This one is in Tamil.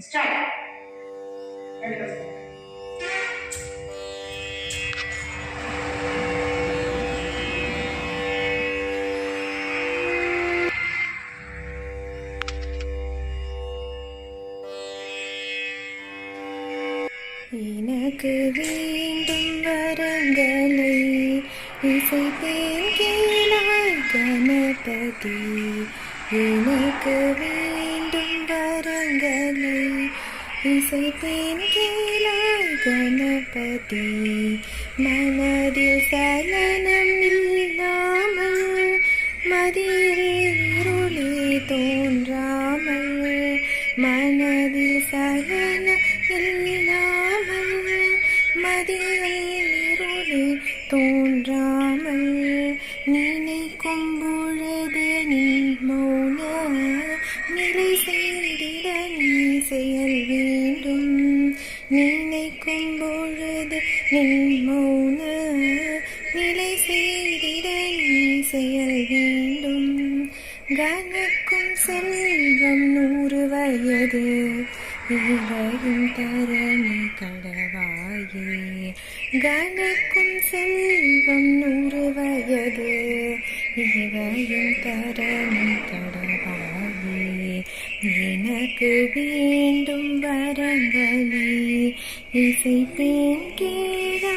ஸ்டார்ட் ரெண்டு பசங்க எனக்கு வேண்டும் வரங்களை இசைத்தேன் கேளாய் கணபதி. எனக்கு வேண்டும் வரங்களை இசைத்தேன் கேளாய் கணபதி மனதில் சலனம் இல்லாமல் மதியில் இருளே தோன்றாமல் மனதில் சலனம் இல்லாமல் மதியில் இருளே தோன்றாமல் நிலை சேர்ந்திட நீ செயல் வேண்டும். நினைக்கும் பொழுது நீ மௌன. நிலை சேர்ந்திட நீ செயல் வேண்டும். கனக்கும் செல்வம் நூறு வயது. இவையும் தரணி கடவாயே. கனக்கும் செல்வம் இவையும் தரணும் கடவாயே எனக்கு வேண்டும் வரங்களே. இசைப்பேன் கேடா